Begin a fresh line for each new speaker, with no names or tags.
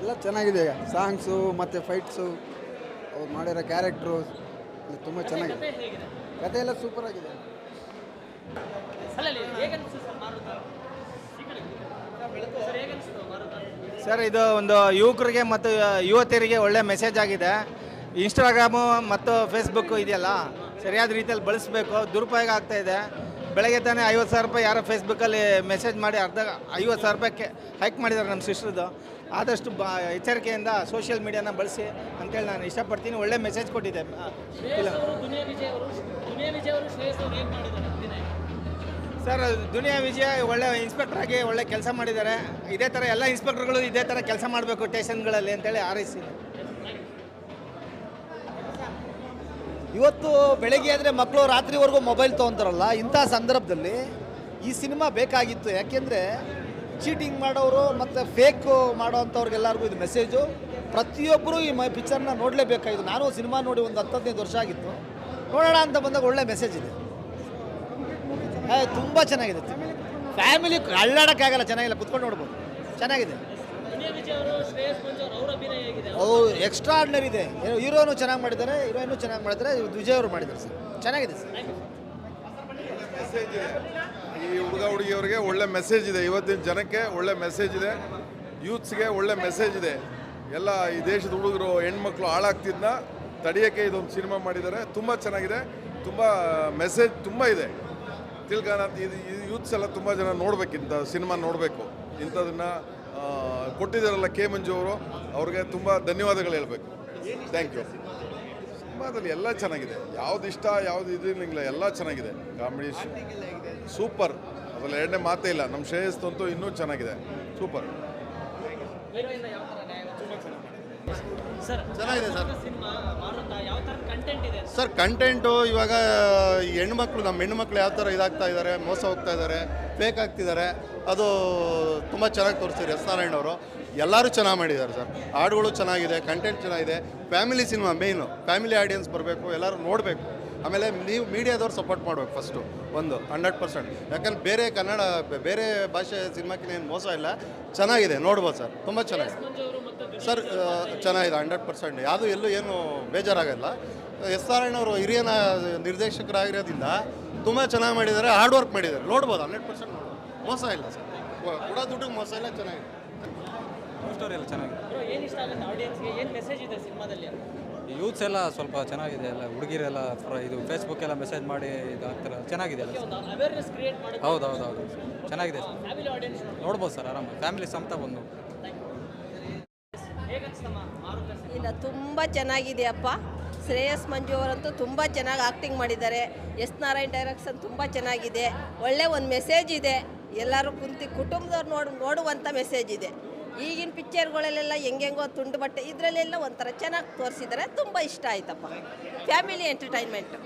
ಎಲ್ಲ ಚೆನ್ನಾಗಿದೆ. ಸಾಂಗ್ಸು ಮತ್ತು ಫೈಟ್ಸು ಅವ್ರು ಮಾಡಿರೋ ಕ್ಯಾರೆಕ್ಟ್ರು ತುಂಬ ಚೆನ್ನಾಗಿದೆ.
ಕತೆ
ಎಲ್ಲ ಸೂಪರ್ ಆಗಿದೆ.
ಸರ್ ಸರ್ ಹೇಗನ್ನಿಸ್ತು
ಸರ್ ಇದು ಒಂದು ಯುವಕರಿಗೆ ಮತ್ತು ಯುವತಿಯರಿಗೆ ಒಳ್ಳೆ ಮೆಸೇಜ್ ಆಗಿದೆ. ಇನ್ಸ್ಟಾಗ್ರಾಮು ಮತ್ತು ಫೇಸ್ಬುಕ್ಕು ಇದೆಯಲ್ಲ ಸರಿಯಾದ ರೀತಿಯಲ್ಲಿ ಬಳಸಬೇಕು. ದುರುಪಯೋಗ ಆಗ್ತಾಯಿದೆ ಇದೆ. ಬೆಳಗ್ಗೆ ತಾನೇ ಐವತ್ತು ಸಾವಿರ ರೂಪಾಯಿ ಯಾರೋ ಫೇಸ್ಬುಕ್ಕಲ್ಲಿ ಮೆಸೇಜ್ ಮಾಡಿ ಅರ್ಧ ಐವತ್ತು ಸಾವಿರ ರೂಪಾಯಿಗೆ ಹೈಕ್ ಮಾಡಿದ್ದಾರೆ ನಮ್ಮ ಸಿಸ್ಟ್ರದ್ದು ಆದಷ್ಟು ಬ, ಎಚ್ಚರಿಕೆಯಿಂದ ಸೋಷಿಯಲ್ ಮೀಡಿಯಾನ ಬಳಸಿ ಅಂತೇಳಿ ನಾನು ಇಷ್ಟಪಡ್ತೀನಿ. ಒಳ್ಳೆ ಮೆಸೇಜ್
ಕೊಟ್ಟಿದ್ದೆ
ಸರ್ ದುನಿಯಾ ವಿಜಯ ಒಳ್ಳೆ ಇನ್ಸ್ಪೆಕ್ಟರ್ ಆಗಿ ಒಳ್ಳೆ ಕೆಲಸ ಮಾಡಿದ್ದಾರೆ. ಇದೇ ಥರ ಎಲ್ಲ ಇನ್ಸ್ಪೆಕ್ಟರ್ಗಳು ಇದೇ ಥರ ಕೆಲಸ ಮಾಡಬೇಕು ಸ್ಟೇಷನ್ಗಳಲ್ಲಿ ಅಂತೇಳಿ ಹಾರೈಸ್ತೀನಿ
ಇವತ್ತು ಬೆಳಗ್ಗೆ ಆದರೆ ಮಕ್ಕಳು ರಾತ್ರಿವರೆಗೂ ಮೊಬೈಲ್ ತೊಗೊತಾರಲ್ಲ, ಇಂಥ ಸಂದರ್ಭದಲ್ಲಿ ಈ ಸಿನಿಮಾ ಬೇಕಾಗಿತ್ತು. ಯಾಕೆಂದರೆ ಚೀಟಿಂಗ್ ಮಾಡೋರು ಮತ್ತು ಫೇಕ್ ಮಾಡೋವಂಥವ್ರಿಗೆಲ್ಲರಿಗೂ ಇದು ಮೆಸೇಜು ಪ್ರತಿಯೊಬ್ಬರು ಈ ಮ ಪಿಕ್ಚರ್ನ ನೋಡಲೇಬೇಕಾಗಿತ್ತು. ನಾನು ಸಿನಿಮಾ ನೋಡಿ ಒಂದು ಹತ್ತು ಹದಿನೈದು ವರ್ಷ ಆಗಿತ್ತು. ನೋಡೋಣ ಅಂತ ಬಂದಾಗ ಒಳ್ಳೆ ಮೆಸೇಜ್ ಇದೆ. ತುಂಬ ಚೆನ್ನಾಗಿದೆ. ಫ್ಯಾಮಿಲಿ ಅಳ್ಳಾಡೋಕ್ಕಾಗಲ್ಲ ಚೆನ್ನಾಗಿಲ್ಲ. ಕುತ್ಕೊಂಡು ನೋಡ್ಬೋದು. ಚೆನ್ನಾಗಿದೆ. ಅವು ಎಕ್ಸ್ಟ್ರಾ ಆರ್ಡಿನರಿ ಇದೆ. ಹೀರೋನು ಚೆನ್ನಾಗಿ ಮಾಡಿದ್ದಾರೆ ಹೀರೋಯಿನು ಚೆನ್ನಾಗಿ ಮಾಡಿದ್ದಾರೆ ವಿಜಯ್ ಅವರು ಮಾಡಿದ್ದಾರೆ ಸರ್. ಚೆನ್ನಾಗಿದೆ ಸರ್.
ಮೆಸೇಜ್ ಇದೆ. ಈ ಹುಡುಗ ಹುಡುಗಿಯವರಿಗೆ ಒಳ್ಳೆ ಮೆಸೇಜ್ ಇದೆ. ಇವತ್ತಿನ ಜನಕ್ಕೆ ಒಳ್ಳೆ ಮೆಸೇಜ್ ಇದೆ. ಯೂತ್ಸ್ಗೆ ಒಳ್ಳೆ ಮೆಸೇಜ್ ಇದೆ. ಎಲ್ಲ ಈ ದೇಶದ ಹುಡುಗರು ಹೆಣ್ಮಕ್ಳು ಹಾಳಾಗ್ತಿದ್ನ ತಡೆಯೋಕ್ಕೆ ಇದೊಂದು ಸಿನಿಮಾ ಮಾಡಿದ್ದಾರೆ. ತುಂಬ ಚೆನ್ನಾಗಿದೆ. ತುಂಬ ಮೆಸೇಜ್ ತುಂಬ ಇದೆ. ತಿಳ್ಕೊಂಡು ಇದು ಯೂತ್ಸ್ ಎಲ್ಲ ತುಂಬ ಜನ ನೋಡ್ಬೇಕು ಇಂಥ ಸಿನಿಮಾ ನೋಡಬೇಕು. ಇಂಥದನ್ನ ಕೊಟ್ಟಿದ್ದಾರಲ್ಲ ಕೆ ಮಂಜು ಅವರು, ಅವ್ರಿಗೆ ತುಂಬ ಧನ್ಯವಾದಗಳು ಹೇಳಬೇಕು. ಥ್ಯಾಂಕ್ ಯು ಸಿನಿಮಾದಲ್ಲಿ ಎಲ್ಲ ಚೆನ್ನಾಗಿದೆ. ಯಾವ್ದು ಇಷ್ಟ, ಯಾವ್ದು ಇದಿರಲಿಲ್ಲ ಎಲ್ಲ ಚೆನ್ನಾಗಿದೆ. Comedy super. ಅದ್ರಲ್ಲಿ ಎರಡನೇ ಮಾತೇ ಇಲ್ಲ. ನಮ್ಮ ಶ್ರೇಯಸ್ತಂತೂ ಇನ್ನೂ ಚೆನ್ನಾಗಿದೆ. ಸೂಪರ್.
ಚೆನ್ನಾಗಿದೆ ಸರ್. ಸರ್ ಕಂಟೆಂಟು ಇವಾಗ ಹೆಣ್ಮಕ್ಳು ನಮ್ಮ ಹೆಣ್ಮಕ್ಳು ಯಾವ ಥರ ಇದಾಗ್ತಾ ಇದ್ದಾರೆ ಮೋಸ ಹೋಗ್ತಾ ಇದ್ದಾರೆ ಫೇಕ್ ಆಗ್ತಿದ್ದಾರೆ ಅದು ತುಂಬ ಚೆನ್ನಾಗಿ ತೋರಿಸ್ತೀರಿ ಎಸ್ ನಾರಾಯಣ ಅವರು. ಎಲ್ಲರೂ ಚೆನ್ನಾಗಿ ಮಾಡಿದ್ದಾರೆ ಸರ್. ಹಾಡುಗಳು ಚೆನ್ನಾಗಿದೆ ಕಂಟೆಂಟ್ ಚೆನ್ನಾಗಿದೆ. Family cinema main family audience ಬರಬೇಕು ಎಲ್ಲರೂ ನೋಡಬೇಕು. ಆಮೇಲೆ ನೀವು ಮೀಡಿಯಾದವ್ರು ಸಪೋರ್ಟ್ ಮಾಡಬೇಕು ಫಸ್ಟು ಒಂದು ಹಂಡ್ರೆಡ್ ಪರ್ಸೆಂಟ್ ಯಾಕಂದ್ರೆ ಬೇರೆ ಕನ್ನಡ ಬೇರೆ ಭಾಷೆ ಸಿನಿಮಾಕ್ಕಿನ ಏನು ಮೋಸ ಇಲ್ಲ. ಚೆನ್ನಾಗಿದೆ ನೋಡ್ಬೋದು ಸರ್. ತುಂಬ ಚೆನ್ನಾಗಿದೆ. ಸರ್ ಚೆನ್ನಾಗಿದೆ ಹಂಡ್ರೆಡ್ ಪರ್ಸೆಂಟ್. ಯಾವುದು ಎಲ್ಲೂ ಏನು ಬೇಜಾರಾಗಲ್ಲ. ಎಸ್ ಆರ್ ಅವರು ಹಿರಿಯ ನಿರ್ದೇಶಕರಾಗಿರೋದ್ರಿಂದ ತುಂಬ ಚೆನ್ನಾಗಿ ಮಾಡಿದ್ದಾರೆ ಹಾರ್ಡ್ ವರ್ಕ್ ಮಾಡಿದ್ದಾರೆ. ನೋಡ್ಬೋದು ಹಂಡ್ರೆಡ್ ಪರ್ಸೆಂಟ್ ನೋಡ್ಬೋದು. ಮೋಸ ಇಲ್ಲ ಸರ್. ಕೂಡ ದುಡ್ಡಿಗೆ ಮೋಸ ಇಲ್ಲ ಚೆನ್ನಾಗಿದೆ.
ಸ್ಟೋರಿ ಎಲ್ಲ ಚೆನ್ನಾಗಿದೆ.
ಬ್ರೋ ಏನು ಇಷ್ಟ ಆಗುತ್ತೆ ಆಡಿಯನ್ಸ್ಗೆ ಏನು ಮೆಸೇಜ್ ಇದೆ ಸಿನಿಮಾದಲ್ಲಿ
ಯೂತ್ಸ್ ಎಲ್ಲ ಸ್ವಲ್ಪ ಚೆನ್ನಾಗಿದೆ ಎಲ್ಲ ಹುಡುಗಿರೆಲ್ಲ ಇದು ಫೇಸ್ಬುಕ್ ಎಲ್ಲ ಮೆಸೇಜ್ ಮಾಡಿ ಇದು ಆಗ್ತಾರೆ ಚೆನ್ನಾಗಿದೆ ಎಲ್ಲ.
ಒಂದು ಅವೇರ್ನೆಸ್ ಕ್ರಿಯೇಟ್ ಮಾಡೋದು
ಹೌದು ಹೌದು ಹೌದು ಚೆನ್ನಾಗಿದೆ. ಸರ್
ಫ್ಯಾಮಿಲಿ ಆಡಿಯನ್ಸ್
ನೋಡ್ಬೋದು. ಸರ್ ಆರಾಮ ಫ್ಯಾಮಿಲಿ ಸಮೇತ ಬಂದು.
ಇಲ್ಲ, ತುಂಬ ಚೆನ್ನಾಗಿದೆಯಪ್ಪ. ಶ್ರೇಯಸ್ ಮಂಜು ಅವರಂತೂ ತುಂಬ ಚೆನ್ನಾಗಿ ಆ್ಯಕ್ಟಿಂಗ್ ಮಾಡಿದ್ದಾರೆ. ಎಸ್ ನಾರಾಯಣ್ ಡೈರೆಕ್ಷನ್ ತುಂಬ ಚೆನ್ನಾಗಿದೆ. ಒಳ್ಳೆ ಒಂದು ಮೆಸೇಜ್ ಇದೆ. ಎಲ್ಲರೂ ಕುಂತು, ಕುಟುಂಬದವ್ರು ನೋಡು ನೋಡುವಂಥ ಮೆಸೇಜ್ ಇದೆ. ಈಗಿನ ಪಿಕ್ಚರ್ಗಳಲ್ಲೆಲ್ಲ ಹೆಂಗೆಂಗೋ ತುಂಡು ಬಟ್ಟೆ, ಇದರಲ್ಲೆಲ್ಲ ಒಂಥರ ಚೆನ್ನಾಗಿ ತೋರಿಸಿದ್ದಾರೆ ತುಂಬ ಇಷ್ಟ ಆಯ್ತಪ್ಪ. Family entertainment